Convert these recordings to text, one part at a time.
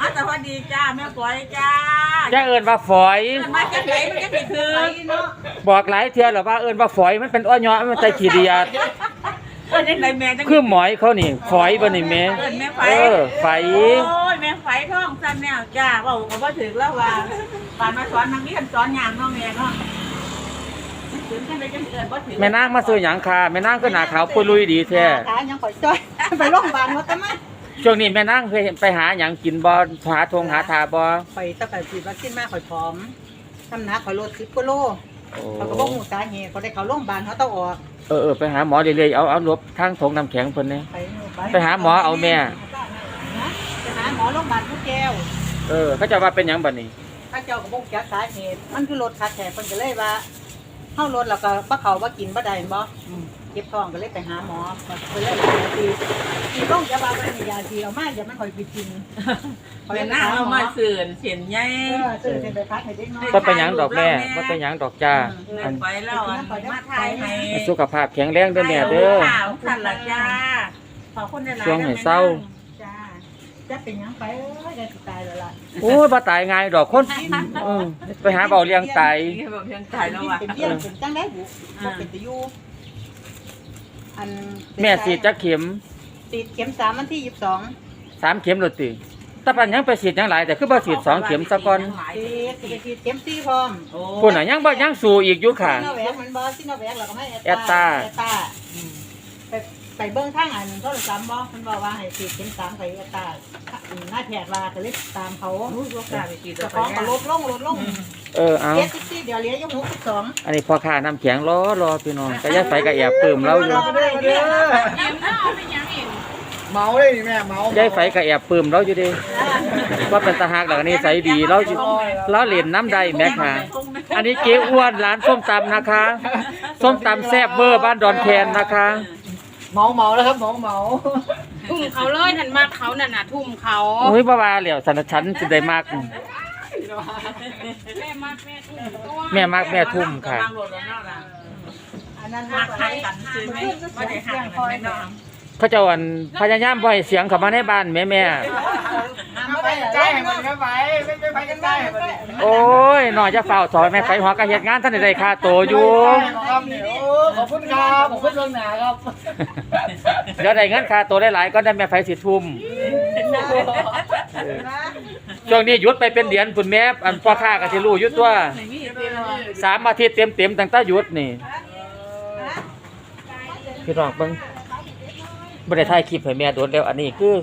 อะสวัสดีจ้าแม่ปอยจ้าจะเอิ้นว่าฝอยมาจากไหนมันจะผิดคือบอกหลายเที่ยแล้วว่าเอิ้นว่าฝอยมันเป็นอ้อยย้อมันใจขี้เดียดเออจากไหนแม่จังคือหมอยเขานี่ ฝอยบ่นี่แม่เอิ้นแม่ไฟเออไฟโอ้ยแม่ไฟท่องสั้นแนวจ้าเว่าก็บ่ถึงแล้วว่าปานมาสอนนักเรียนสอนอย่างเน้องแม่เนาะถึงจังไดจังเอิ้นบ่ถึง แม่นางมาซื้อหยังค่ะแม่นางคือหน้าขาวปุยลุยดีแท้ ขายังข่อยจ้อย ไปโรงพยาบาลมาตะมา ช่วงนี้แม่นางเคยไปหาหยังกินบ่หาทงหาทาบ่ข่อยตั้งแต่ฉีดวัคซีนมาข่อยพร้อมทำหนักข่อยลด10กิโลโอ้เขาก็บอกหูสาเหตุเขาได้เขาโรงพยาบาลเขาต้องออกเออเออไปหาหมอเรื่อยๆเอาเอาลบทางถงน้ำแข็งเพิ่นนี่ไปนู่นไปหาหมอเอาแม่ไปหาหมอโรงพยาบาลผู้แก้วเออเขาจะว่าเป็นหยังบัดนี้ถ้าเจ้าก็บอกจักสาเหตุมันคือรถขาดแขกเพิ่นก็เลยว่าเฮารถแล้วก็บ่เขาบ่กินบ่ได้บ่อืมเจ็บท้องก็เลยไปหาหมอก็เลยไปทีทีโรงพยาบาลมันมียาทีเอามาอย่ามันข่อยไปกินแม่นั่งเอามาสื่นเสียนใหญ่เออซื้อเป็นไปพักให้เด็กน้อยบ่เป็นหยังดอกแม่บ่เป็นหยังดอกจ้าเอิ้อันนไปแล้วอันมาทายให้ให้สุขภาพแข็งแรงเด้อแม่เด้อข่าวสั่นละจ้าขอบคุณหลายๆช่วงให้เศร้าจ้าจะเป็นหยังไปเอ้ยได้สิตายแล้วล่ะโอ้ยบ่ตายง่ายดอกคนเออไปหาเบาเลี้ยงไตนี่แบบยังตายแล้วว่ะเป็นเบี้ยเป็นจังได้บุบ่เป็นตะยู อันแม่ฉีดจักเข็มฉีดเข็มสามวันที่ยี่สิบสองสามเข็มโลดติแต่ปันยังไปฉีดหยังหลายแต่คือบ่ฉีดสองเข็มซะก่อนฉีดสิไปฉีดเข็มสี่พร้อมโอ้พุ่นน่ะยังบ่ยังสู้อีกอยู่ค่ะซิโนแวคมันบอซิโนแวคแล้วก็ไม่แอตตาแอตตาไป ไปเบิ้งทางอันโทรศัพท์บอกมันบอกว่าให้ฉีดเข็มสามไปแอตตาอืมหน้าแพทย์ว่าก็เลยตามเขารู้ว่าการไปกินเจะฟ้าของก็ลดลงลดลงเออเอาเจ็ดสิบสี่เดี๋ยวเหลืออยู่หกสิบสองอันนี้พ่อค้าน้ำแข็งรอรอพี่น้องก็ยัดไฟก็แอบปลื้มเราอยู่เมาเลยนี่แม่เมายัดไฟก็แอบปลื้มเราอยู่เดิว่าเป็นตาหักแล้วก็นิสัยดีเราอยู่เราเล่นน้ำใดแม่ค่ะ อันนี้เก๋อ้วนร้านส้มตำนะคะ ส้มตำแซ่บเวอร์บ้านดอนแคนนะคะ เมาเมาแล้วครับเมาเมาทุ่มเขาเลยนั่นมากเขานั่นน่ะทุ่มเขาโอ้ยบ้าว่าแล้วสันฉันจะได้มาก แม่มากแม่ทุ่มตัวแม่มากแม่ทุ่มค่ะ อันนั้นหักให้กันซื้อไหมว่าได้หักกันไหมน้องเขาเจะวันพยายามบ่ให้เสียงเข้ามาในบ้านแม่แม่ไปใกล้มันก็ไปไม่ไปไปกันใกล้มันดิโอ้ยหน่อยจะเฝ้าถอยแม่ไปหัวกระเฮ็ดงานท่านได้ค่าโตอยู่ ขอบคุณครับขอบคุณเรื่องหนาครับเดี๋ยวได้เงินค่าตได้หลายก็ได้แม่ไฟสิทุ่มช่วงนี้หยุดไปเป็นเดือนคุณแม่อันพ่อค้าก็สิรู้อยู่ตัวไม่มีเรื่องสามอาทิตย์เต็มๆตั้งแต่หยุดนี่พี่น้องเบิ่งบ่ได้ถ่ายคลิปให้แม่โดนแล้วอันนี้คือ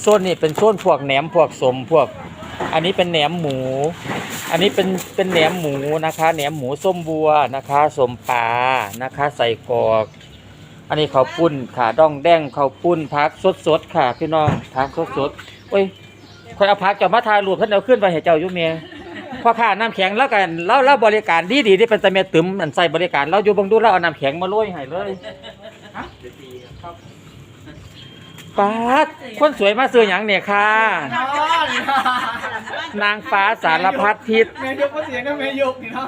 โซนนี่เป็นโซนพวกแหนมพวกสมพวก อันนี้เป็นแหนมหมู อันนี้เป็นเป็นแหนมหมูนะคะแหนมหมูส้มบัวนะคะสมปลานะคะ ใส่กอก อันนี้ข้าวปุ้นขาดองแดงข้าวปุ้นพักสดๆค่ะพี่น้องพักสดๆโอ้ยคอยเอาพักเจ้ามาถ่ายรูปเพิ่นเอาขึ้นไปให้เจ้าอยู่แม่พ่อค้าน้ำแข็งแล้วกันเราเราบริการดีๆที่เป็นตะเมตึมอันใส่บริการเราอยู่เบังดูเราเอาน้ำแข็งมาโรยให้เลย ป้าดคนสวยมาซื้อหยังเนี่ยค่ะนางฟ้าสารพัดทิศแม่ยกก็เสียงนะแม่ยกนี่เนาะ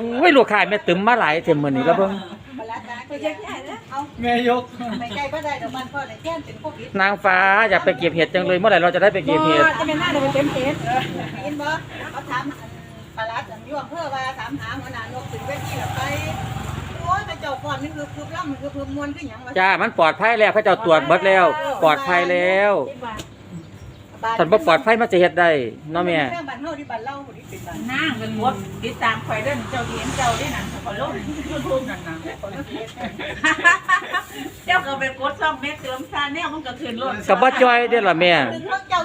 อุ้ยลูกค้าแม่ตึมมาหลายเต็มมื้อนี้แล้วเบิ่งมาละจ้าก็ยังใหญ่นะเอาแม่ยกไปใกล้ก็ได้เดี๋ยวมันก็ได้แค่เป็นโควิดนางฟ้าอยากไปเก็บเห็ดจังเลยเมื่อไหร่เราจะได้ไปเก็บเห็ดจะเป็นหน้าเดี๋ยวเป็นเต็มเต็มยินบ่เขาถามปลาลัดอันยั่วเพื่อว่าถามหาหัวหน้านกถึงเวทีแล้วไปโอ้ยไป เจ้าก่อนนี่คือคือล่ำคือคือมวลคือหยังวะจ้ามันปลอดภัยแล้วเขาเจ้าตรวจเบิดแล้ว ปลอดภัยแล้วท่านบ่ปลอดภัยมันจะเฮ็ดได้เนาะแม่เรื่องบ้านเฮาที่บ้านเล่าคนที่เป็นบ้านนั่งเป็นวดติดตามคอยเดินเจ้าเห็นเจ้าได้นั่นขอลงยูทูบนั่นนะเจ้าก็ไปกดซ่อมแม่เติมซาแนวมันก็ขึ้นรถก็บ่จ้อยเด้อล่ะแม่ถึงเรื่องเจ้า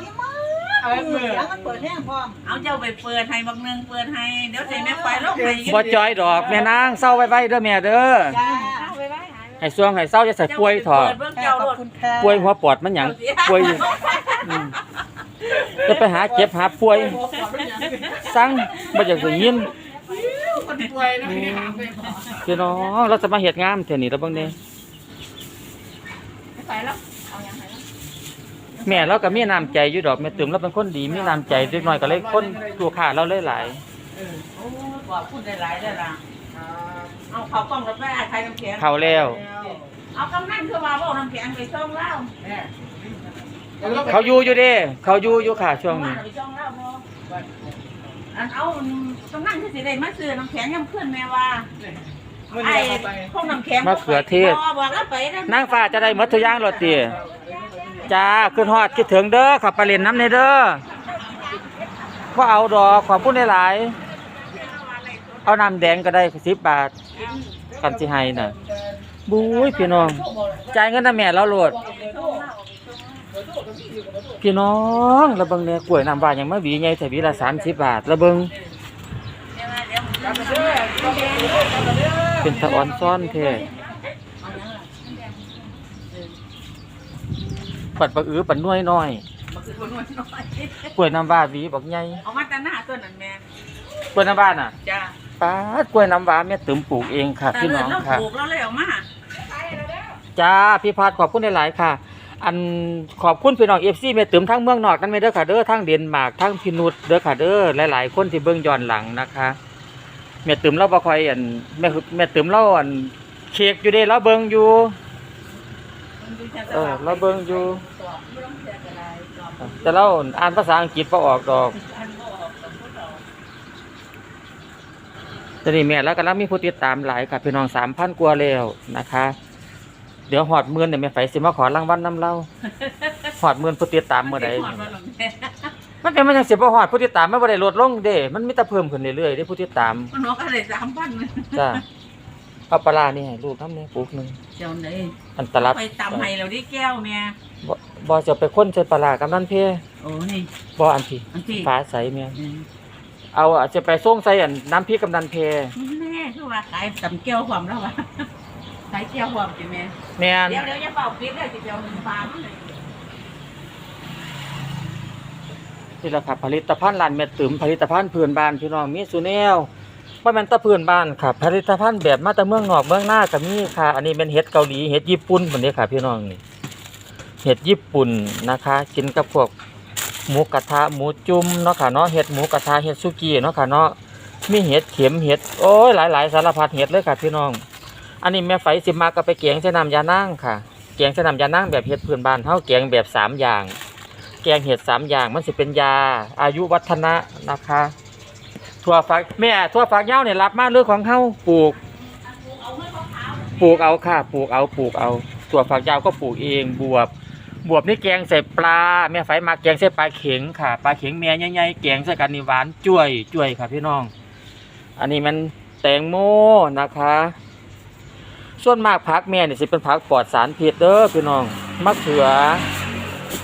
ยิ่งมากเสียงมันเปิดแห้งพร้อมเอาเจ้าไปเปิดให้บักนึงเปิดให้ เดี๋ยวใจแม่ไปลงให้บ่จอยดอกแม่นางเศร้าไว้ๆเด้อแม่เด้อจ้าเอาไปไว้หายให้สวงให้เศร้าจะใส่ป่วยถอปิดเบิ่งเจ้ารถป่วยหัวปอดมันหยังป่วยอยู่อืมจะไปหาเจ็บหาป่วยสั่งบ่อยากได้ยินคนป่วยนะพี่พี่น้องเราจะมาเฮ็ดงามเท่านี้แล้วเบิ่งนี่ไปแล้วเอายังไงแล้ว แม่เราก็มีน้ำใจอยู่ดอกแม่ตึมเราเป็นคนดีมีน้ำใจเล็กน้อยก็เลยคนลูกค้าเราเลยหลายโอ้บอกพูดได้หลายได้ละเอาเขากล้องรถแม่ใครน้ำแข็งเข้าแล้ว เอากำนั่นคือมาบอกน้ำแข็งไปส่งแล้วแม่เขาอยู่อยู่เด้เขาอยู่อยู่ค่ะช่วงนี้ไปช่องเล่าเนาะอันเอาตรงนั้นที่สิได้มาซื้อน้ำแข็งย่ำขึ้นแม่ว่ามื่อไอ้นี้ไปพวกน้ำแข็งมะเขือเทศบ่บอกแล้วไปนะนางฟ้าจะได้หมดทุกอย่างรถติ จ้าขึ้นฮอดคิดถึงเด้อขับไปเล่นน้ำในเด้อบ่เอาดอกขอบคุณหลายๆเอาน้ำแดงก็ได้10บบาทกันสิให้น่ะบุ้ยพี่น้องจ่ายเงินนะแม่เราโหลด พี่น้องระเบิงเนี่ยกล้วยน้ำว้ายังมาหวีใหญ่แต่หวีละ30บบาทระเบิงเป็นตะออนซ่อนแท้ ปัดปะอื้อปัดน้อยน้อยกล้วยน้ำว้าหวีบอกใหญ่เอามาแต่หน้าตัวนั้นแม่กล้วยน้ำว้าน่ะจ้าป้าดกล้วยน้ำว้าแม่ตึมปลูกเองค่ะแต่พี่เลืน้ออดงเราค่ะ ปลูกแล้วเลยเอามาจ้าพี่พัดขอบคุณหลาย ๆ ค่ะ อันขอบคุณพี่น้องเอฟซีแม่ตึมทั้งเมืองนอกนั่นไม่เด้อค่ะเด้อทั้งเดนมาร์กทั้งพินุษเด้อค่ะเด้อหลาย ๆ คนที่เบิ่งย้อนหลังนะคะแม่ตึมเราบ่ค่อยอันแม่แม่ตึมเราอันเช็คอยู่เด้เราเบิ่งอยู่ เออเราเบิ่งอยู่ แต่เราอ่านภาษาอังกฤษบ่ออกดอกตอนนี้แม่แล้วก็ลังมีผู้ติดตามหลายค่ะพี่น้อง3,000กว่าแล้วนะคะ เดี๋ยวหอดหมื่นเนี่ยแม่ไฟสิมาขอรางวัลน้ำเล่าหอดหมื่นผู้ติดตามเมื่อใดหอดมาหรอกแม่มันเป็นมันยังสิบ่หอดผู้ติดตามมันบ่ได้ลดลงเด้ มันมีแต่เพิ่มขึ้นเรื่อยๆเด้ผู้ติดตามมันนกอะไรสามพันจ้า เอาปลาร้านี่ให้ลูกทำเนี่ยปลูกหนึงเจ้าไหนอันตลับไปตำให้เราได้แก้วแม่บ่บ่จะไปค้นใส่ปลาร้ากำนันเพโอ้นี่บ่อันที่อันที่ฟ้าใสแม่เอาอะจะไปส่งใส่อันน้ำพริกกำนันเพแม่คือว่าขายตำแก้วความแล้ววะขายแก้วความจิแม่แม่นเดี๋ยวเดี๋ยวจะเป่าปิดเลยจิเดียวหนึ่งปลาเมื่อไหร่นี่แหละครับผลิตภัณฑ์ร้านแม่ตึมผลิตภัณฑ์พื้นบ้านพี่น้องมีสุแนว บ่แม่นแตะพื้นบ้านครับผลิตภัณฑ์แบบมาแต่เมืองนอกเมืองหน้าก็มีค่ะ อันนี้เป็นเห็ดเกาหลีเห็ดญี่ปุ่นพุ่นเด้ค่ะ พี่น้องนี่เห็ดญี่ปุ่นนะคะ กินกับพวกหมูกระทะหมูจุ่มเนาะค่ะเนาะเห็ดหมูกระทะเห็ดสุกี้เนาะค่ะเนาะมีเห็ดเข็มเห็ดโอ้ยหลายๆ สารพัดเห็ดเลยค่ะ พี่น้อง อันนี้แม่ไฝสิมาก็ไปแกงใส่น้ำยานางค่ะแกงใส่น้ำยานางแบบเห็ดพื้นบ้านเฮาแกงแบบสามอย่าง แกงเห็ดสามอย่างมันสิเป็นยาอายุวัฒนะนะคะ ถั่วฝักแม่ถั่วฝักยาวเนี่ยรับมาเรื่องของเฮาปลูก ปลูกเอาค่ะ ปลูกเอาปลูกเอาถั่วฝักยาวก็ปลูกเองบวบบวบนี่แกงใส่ปลาแม่ไฟมาแกงใส่ปลาเข็งค่ะปลาเข็งแม่ใหญ่ๆแกงใส่กันนี่หวานจ้วยจ้วยค่ะพี่น้อง อันนี้มันแตงโมนะคะ ส่วนมากผักแม่เนี่ยสิเป็นผักปลอดสารพิษเด้อพี่น้องมะเขือ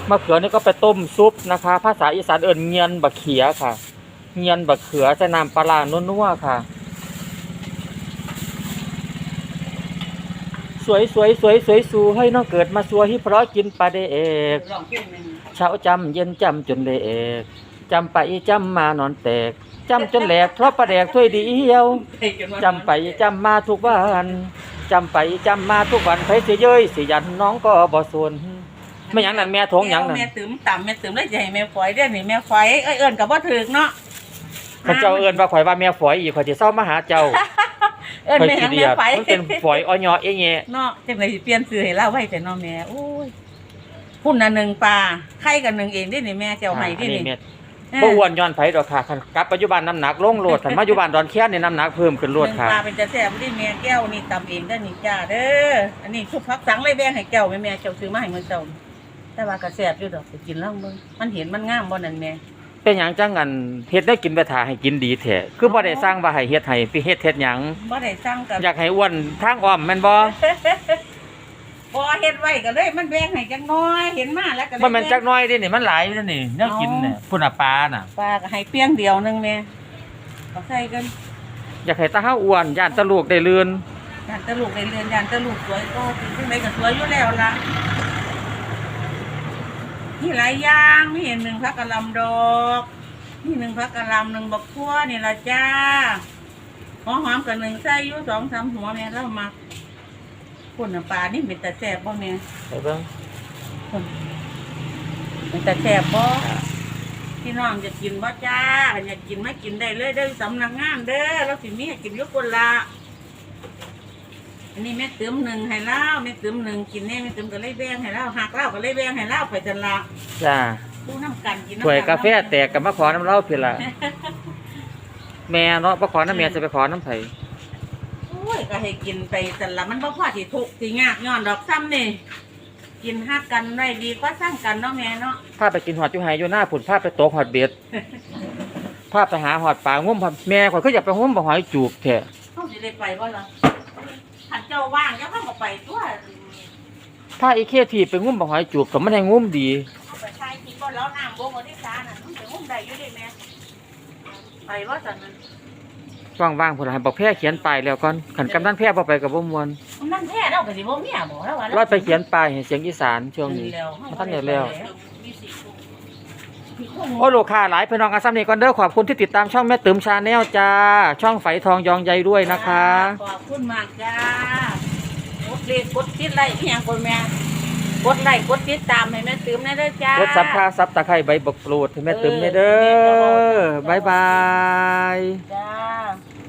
มะเขือนี่ก็ไปต้มซุปนะคะ ภาษาอีสานเอิ้นเงียนบะเขียค่ะ เงียนบะเขือใส่น้ำปลาร้านัวๆค่ะ สวยสวยสวยสวยสูให้น้องเกิดมาสัวที่เพราะกินปลาเดเอกลองเพลงหนึ่งเช้าจำเย็นจำจนเดเอกจำไปจำมานอนแตกจำจนแหลกเพราะปลาแดกถ้วยเดียวเพลงกันว่าจำไปจำมาทุกวันจำไปจำมาทุกวันใครสิเย้ยสิยันน้องก็บ่สน ไม่หยังนั่นแม่ทงหยังนั่น แม่ติ๋มต่ำแม่ติ๋มเลยจะให้แม่ฝอยเด้อนี่แม่ฝอยเอ้ยเอิ้นกับว่าถึกเนาะข้าเจ้าเอิ้นว่าข่อยว่าแม่ฝอยอีกข่อยสิเศร้ามาหาเจ้าเอิ้นข่อยแม่สิยังเดีแม่ยดฝอยมันเป็นฝอยอ้อยอเองแงเนาะจังไดสิเปลี่ยนชื่อให้เราไว้แต่เนาะแม่โอ้ยพุ่นน่ะหนึ่งปลาไข่กับหนึ่งเองเด้นี่แม่เจ้าให้อัเด้นนี้นี่แม่บ่อ้วนย้อนไผดอกค่ะคันกลับปัจจุบันน้ำหนักลงโลดคันมาอยู่บ้านดอนแค้นนี่น้ำหนักเพิ่มขึ้นโลดค่ะหนึ่งปลาเป็นจะแซ่บดิแม่แก้วนี่ตำเองเด้อนี่จ้าเด้ออันนี้ทุกพักสังเลยแบ่งให้แก้วแม่แม่เจ้าซื้อมาให้มื้อเช้านี่ แต่ว่าก็แซ่บอยู่ดอกไปกินลองเบิ่งมันเห็นมันงามบ่นั่นแม่เป็นหยังจังกันเฮ็ดได้กินไปถ่าให้กินดีแท้คือบ่ได้สร้างว่าให้เฮ็ดให้ไปเฮ็ดเฮ็ดหยังบ่ได้สั่งกับอยากให้อ้วนทางอ้อมแม่นบ่บ่เฮ็ดไว้ก็เลยมันแบ่งให้จักหน้อยเห็นมาแล้วก็เลยบ่แม่นจักหน้อยเด้นี่มันหลายเด้นี่แนวกินน่ะพุ่นน่ะปลาน่ะปลาก็ให้เปียงเดียวหนึงแม่ก็ใส่กันอยากให้ตาเฮาอ้วนย่านตะลูกได้เลื่อนยานตะลูกในเรือนยานตะลูกสวยก็จังไดก็สวยอยู่แล้วล่ะ นี่หลายอย่างมีหนึ่งพักกะหลำดอก นี่หนึ่งพักกะหลำหนึ่งบักทั่วนี่ล่ะจ้าหอมหอมกับหนึ่งใส่อยู่สองสามหัวแม่แล้วมักคนน่ะปลานี่เป็นตาแซ่บบ่แม่ไปเบิ่งเป็นตาแซ่บบ่พี่น้องจะกินบ่จ้าอยากกินไม่กินได้เลยเด้อสำนักงานเด้อเราสิมีให้กินอยู่คนละ อันนี้แม่ตื้มหนึ่งให้เล่าแม่ตื้มหนึ่งกินแน่แม่ตื้มก็เลยแบ่งให้เล่าหักเล่าก็เลยแบ่งให้เล่าไปจันละจ้าผู้น้ำกันกินน้ำถ้วยกาแฟแตกกับมาขอน้ำเหล้าเพิ่นล่ะแม่เนาะบ่ขอน้ำแม่จะไปขอน้ำไผโอ้ยก็ให้กินไปจันละมันบ่พอสิทุกข์สิยากย้อนดอกซ้ำนี่กินหักกันได้ดีกว่าสร้างกันเนาะแม่เนาะพาไปกินหอดอยู่ไห้อยู่หน้าผุนพาไปโตกหอดเบ็ดพาไปหาหอดปลางุ้มพาแม่ข่อยก็อยากไปงุ้มบ่หอยจูบแท้เขาสิได้ไปบ่ล่ะ ขันเจ้าว่างเจ้าเข้าก็ไปตัวถ้าอีเคทีไปงุ้มบ่หอยจูบก็มันให้งุ้มดีเอาไปใช้กินบ่แล้วน้ำบ่บ่ได้สาน่ะมันไปงุ้มได้อยู่เด้แม่ไปว่าจังนั้นว่างๆพุ่นล่ะให้บอกแพ้เขียนป้ายแล้วก่อนขันกำนันแพ้บ่ไปกับบ่ม่วนมันนั่นแท้เราก็สิบ่เมียบ่แล้วว่าร้อยไปเขียนป้ายให้เสียงอีสานช่วงนี้ แล้วมาทันได้แล้วมีสี่ทุ่มมีทุ่ม โอ้ลูกค้าหลายพี่น้องอาซัมนี่ก่อนเด้อขอบคุณที่ติดตามช่องแม่ติ๋มชาแนลจ้า ช่องไฝทองยองใยด้วยนะคะ ขอบคุณมากจ้ากดเลขกดติดไลค์อีหยังคนแม่กดไลค์กดติดตามให้แม่ตื้มได้เด้อจ้ารถสับพาซับตะไคร้ใบบักปลูดให้แม่ติ๋มเด้อบ๊ายบายจ้า